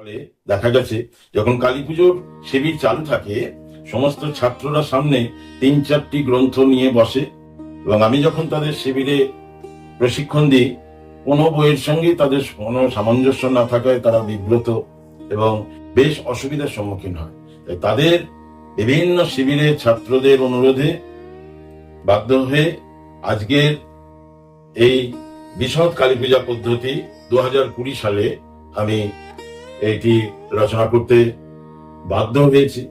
ফলে দেখা গেছে, যখন কালী পুজোর শিবির চালু থাকে, সমস্ত ছাত্ররা সামনে তিন চারটি গ্রন্থ নিয়ে বসে এবং আমি যখন তাদের শিবিরে প্রশিক্ষণ দিই, কোনো বইয়ের সঙ্গে তাদের কোনো সামঞ্জস্য না থাকায় তারা বিব্রত এবং বেশ অসুবিধার সম্মুখীন হয়। তাই তাদের বিভিন্ন শিবিরে ছাত্রদের অনুরোধে বাধ্য হয়ে আজকের এই বিশদ কালী পূজা পদ্ধতি দু সালে আমি এটি রচনা করতে বাধ্য হয়েছি।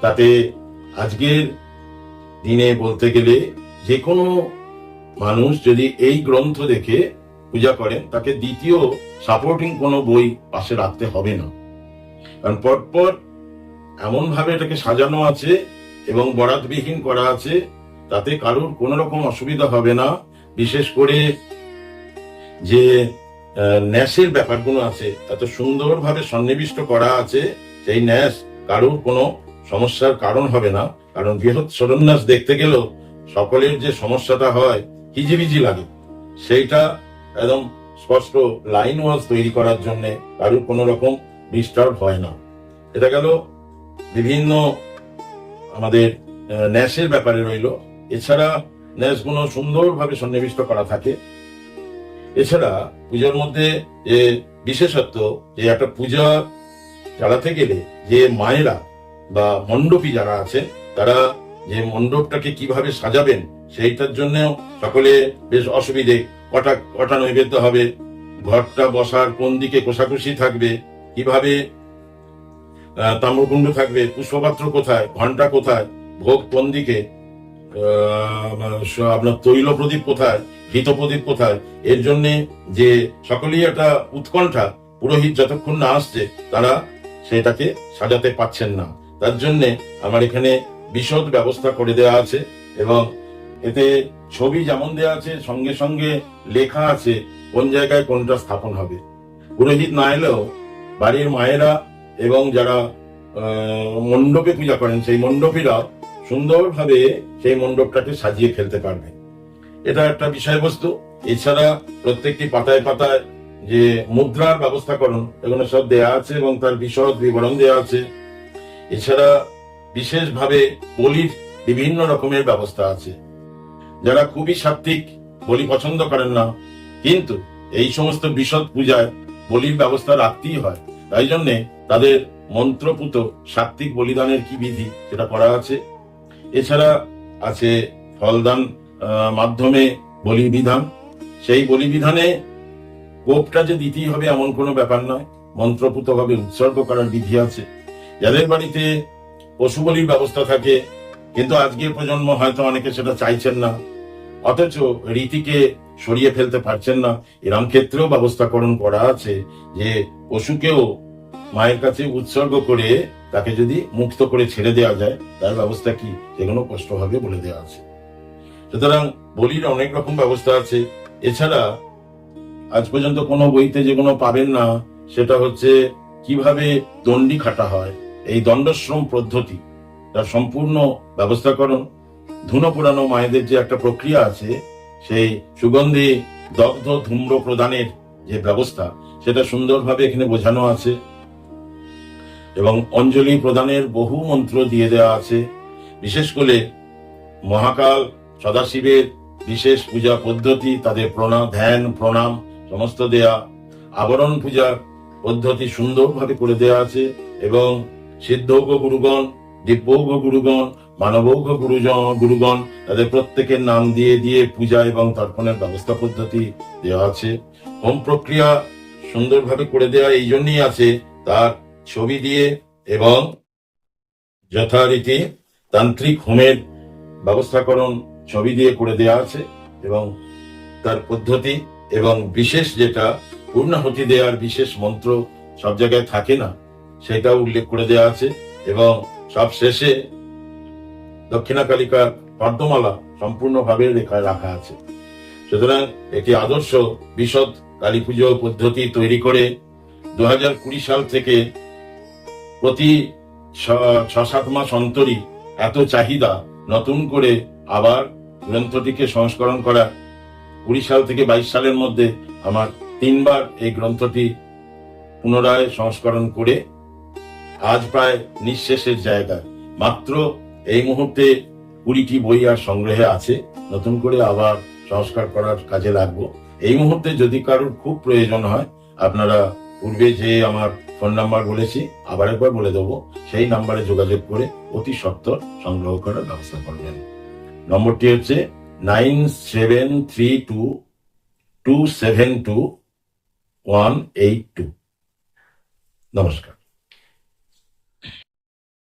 তাতে আজকের দিনে বলতে গেলে যে কোনো মানুষ যদি এই গ্রন্থ দেখে পূজা করেন, তাকে দ্বিতীয় সাপোর্টিং কোনো বই পাশে রাখতে হবে না। কারণ পরপর এমন ভাবে এটাকে সাজানো আছে এবং বরাতবিহীন করা আছে, তাতে কারোর কোনো রকম অসুবিধা হবে না। বিশেষ করে যে ন্যাসের ব্যাপারগুলো আছে। তাতে সুন্দরভাবে সন্নিবিষ্ট করা আছে, সেই ন্যাস কারোর কোনো সমস্যার কারণ হবে না। কারণ বৃহৎ সরন্যাস দেখতে গেলেও সকলের যে সমস্যাটা হয়, হিজিবিজি লাগে। সেইটা একদম স্পষ্ট লাইন ওয়াজ তৈরি করার জন্য কারোর কোনো রকম ডিস্টার্ব হয় না। এটা গেল বিভিন্ন আমাদের ন্যাসের ব্যাপারে রইল। এছাড়া ন্যাসগুলো সুন্দরভাবে সন্নিবিষ্ট করা থাকে। এছাড়া পুজোর মধ্যে যে বিশেষত্ব, যে একটা পূজা চালাতে গেলে যে মায়েরা বা মণ্ডপী যারা আছেন, তারা যে মণ্ডপটাকে কীভাবে সাজাবেন, সেইটার জন্য সকলে বেশ অসুবিধে। কটা কটা নৈবেদ্য হবে, ঘরটা বসার কোন দিকে কোষাকুষি থাকবে, কীভাবে তাম্রকুণ্ড থাকবে, পুষ্পপাত্র কোথায় ঘণ্টা কোথায়, ভোগ কোন দিকে আপনার তৈল প্রদীপ কোথায়? ঘৃত প্রদীপ কোথায়? এর জন্য যে সকলেই একটা উৎকণ্ঠা, পুরোহিত যতক্ষণ না আসছে, তারা সেটাকে সাজাতে পাচ্ছেন না। তার জন্য আমার এখানে বিশদ ব্যবস্থা করে দেওয়া আছে এবং এতে ছবি যেমন দেওয়া আছে, সঙ্গে সঙ্গে লেখা আছে কোন জায়গায় কোনটা স্থাপন হবে। পুরোহিত না এলেও বাড়ির মায়েরা এবং যারা মণ্ডপে পূজা করেন, সেই মণ্ডপীরা সুন্দরভাবে সেই মণ্ডপটাকে সাজিয়ে ফেলতে পারবে। এটা একটা বিষয়বস্তু। এছাড়া প্রত্যেকটি পাতায় পাতায় যে মুদ্রার ব্যবস্থাকরণ, এগুলো সব দেয়া আছে এবং তার বিশদ বিবরণ দেওয়া আছে। এছাড়া বিশেষভাবে বলির বিভিন্ন রকমের ব্যবস্থা আছে। যারা খুবই সাত্বিক বলি পছন্দ করেন না, কিন্তু এই সমস্ত বিশদ পূজায় বলির ব্যবস্থা রাখতেই হয়। তাই জন্যে তাদের মন্ত্রপুত সাত্বিক বলিদানের কি বিধি সেটা করা আছে। এছাড়া আছে ফলদান মাধ্যমে বলি বিধান। সেই বলি বিধানে কোপটা যে দিতেই হবে এমন কোনো ব্যাপার নয়। মন্ত্রপুত ভাবে উৎসর্গ করার বিধি আছে। যাদের বাড়িতে পশু বলির ব্যবস্থা থাকে, কিন্তু আজকের প্রজন্ম হয়তো অনেকে সেটা চাইছেন না। অথচ রীতিকে সরিয়ে ফেলতে পারছেন না। এরম ক্ষেত্রেও ব্যবস্থাকরণ করা আছে যে পশুকেও মায়ের কাছে উৎসর্গ করে তাকে যদি মুক্ত করে ছেড়ে দেওয়া যায়, তার ব্যবস্থা কি? সেগুলো স্পষ্টভাবে বলে দেওয়া আছে। সুতরাং বলির অনেক রকম ব্যবস্থা আছে। এছাড়া আজ পর্যন্ত কোনো বইতে যেগুলো পাবেন না, সেটা হচ্ছে কীভাবে দণ্ডি খাটা হয়। এই দণ্ডশ্রম পদ্ধতি, তার সম্পূর্ণ ব্যবস্থাকরণ, ধুনো পোড়ানো মায়েদের যে একটা প্রক্রিয়া আছে, সেই সুগন্ধি দগ্ধ ধূম্র প্রদানের যে ব্যবস্থা, সেটা সুন্দরভাবে এখানে বোঝানো আছে। এবং অঞ্জলি প্রদানের বহু মন্ত্র দিয়ে দেওয়া আছে। বিশেষ করে মহাকাল, সদাশিবের বিশেষ পূজা পদ্ধতি, তাদের প্রণাম, ধ্যান, প্রণাম, সমস্ত দেয়া। আবরণ পূজার পদ্ধতি সুন্দরভাবে করে দেওয়া আছে এবং সিদ্ধৌঘ গুরুগণ দিব্যৌঘ গুরুগণ মানবৌঘ গুরুজন, গুরুগণ, তাদের প্রত্যেকের নাম দিয়ে দিয়ে পূজা এবং তর্পণের ব্যবস্থা পদ্ধতি দেওয়া আছে। হোম প্রক্রিয়া সুন্দরভাবে করে দেওয়া এই জন্যই আছে তার ছবি দিয়ে এবং যথারীতি তান্ত্রিক হোমের ব্যবস্থাকরণ ছবি দিয়ে করে দেওয়া আছে এবং তার পদ্ধতি এবং বিশেষ যেটা পূর্ণাহুতি দেওয়ার বিশেষ মন্ত্র সব জায়গায় থাকে না সেটা উল্লেখ করে দেওয়া আছে এবং সব শেষে দক্ষিণা কালিকার পদ্মমালা সম্পূর্ণভাবে লেখা রাখা আছে। সুতরাং একটি আদর্শ বিশদ কালী পুজো পদ্ধতি তৈরি করে দু সাল থেকে প্রতি ছ- সাত মাস অন্তরই এত চাহিদা নতুন করে আবার গ্রন্থটিকে সংস্করণ করা। কুড়ি সাল থেকে বাইশ সালের মধ্যে আমার তিনবার এই গ্রন্থটি পুনরায় সংস্করণ করে আজ প্রায় নিঃশেষের জায়গায় মাত্র এই মুহূর্তে কুড়িটি বই আর সংগ্রহে আছে। নতুন করে আবার সংস্কার করার কাজে লাগবো। এই মুহূর্তে যদি কারোর খুব প্রয়োজন হয়, আপনারা পূর্বে যে আমার ফোন নাম্বার বলেছি, আবার একবার বলে দেবো। সেই নাম্বারে যোগাযোগ করে অতি সত্তর সংগ্রহ করার ব্যবস্থা করবেন। নম্বরটি হচ্ছে nine seven three two two seven two, one eight two. নমস্কার।